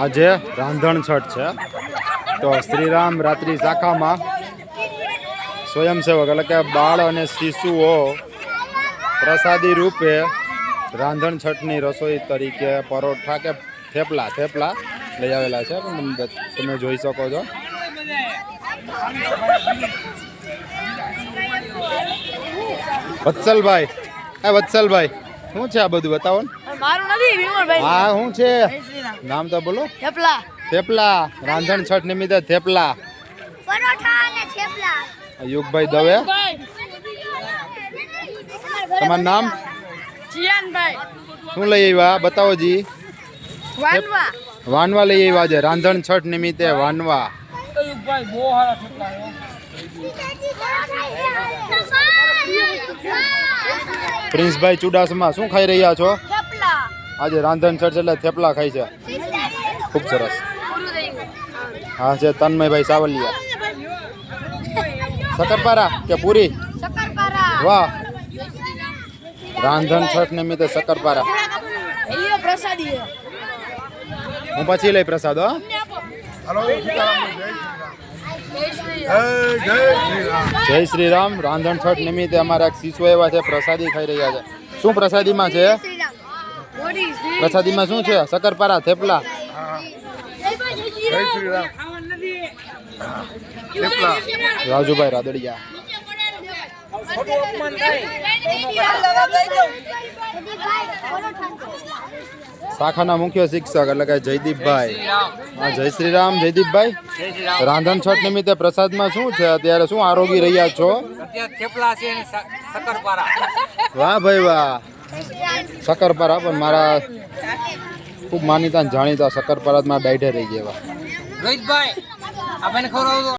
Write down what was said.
આજે રાંધણ છઠ છે. તો શ્રીરામ રાત્રિ શાખામાં સ્વયંસેવક એટલે કે બાળ અને શિશુઓ પ્રસાદી રૂપે રાંધણ છઠની રસોઈ તરીકે પરોઠા કે થેપલા થેપલા લઈ આવેલા છે. તમે જોઈ શકો છો. વત્સલભાઈ, એ વત્સલભાઈ. શું છે આ બધું? બતાવો ને. મારું નથી વિમળભાઈ હા શું છે? નામ તો બોલો. થેપલા. થેપલા. રાંધણ છઠ નિમિત્તે થેપલા. પરોઠા અને થેપલા. યુગભાઈ દવે. તમારું નામ? ચિયાનભાઈ શું લઈ આવ્યા? બતાવો જી. વાનવા. વાનવા લઈ આવ્યા છે. રાંધણ છઠ નિમિત્તે વાનવા. પ્રિન્સભાઈ ચુડાસમા શું ખાઈ રહ્યા છો? આજે રાંધણ છઠ એટલે થેપલા ખાઈ છે. ખૂબ સરસ. હા છે તન્મયભાઈ સાવલિયા. શક્કરપારા કે પૂરી? વાહ. રાંધણ છઠ નિમિત્તે શકરપારા હું પછી લઈ પ્રસાદ હો. જય શ્રી રામ. રાંધણ છઠ નિમિત્તે અમારા શિશુ એવા છે, પ્રસાદી ખાઈ રહ્યા છે. શું પ્રસાદીમાં છે? પ્રસાદીમાં શું છે? શક્કરપારા, થેપલા. રાજુભાઈ રાદડિયા. શાખાના મુખ્ય શિક્ષક એટલે કે જયદીપભાઈ. હા, જય શ્રી રામ જયદીપભાઈ. રાંધણ છઠ નિમિત્તે પ્રસાદમાં શું છે? અત્યારે શું આરોગી રહ્યા છો? શક્કરપારા વાહ ભાઈ વાહ. શકરપારા પણ મારા ખૂબ માનીતા જાણીતા શકરપારામાં ડાયઢે રહી ગયા.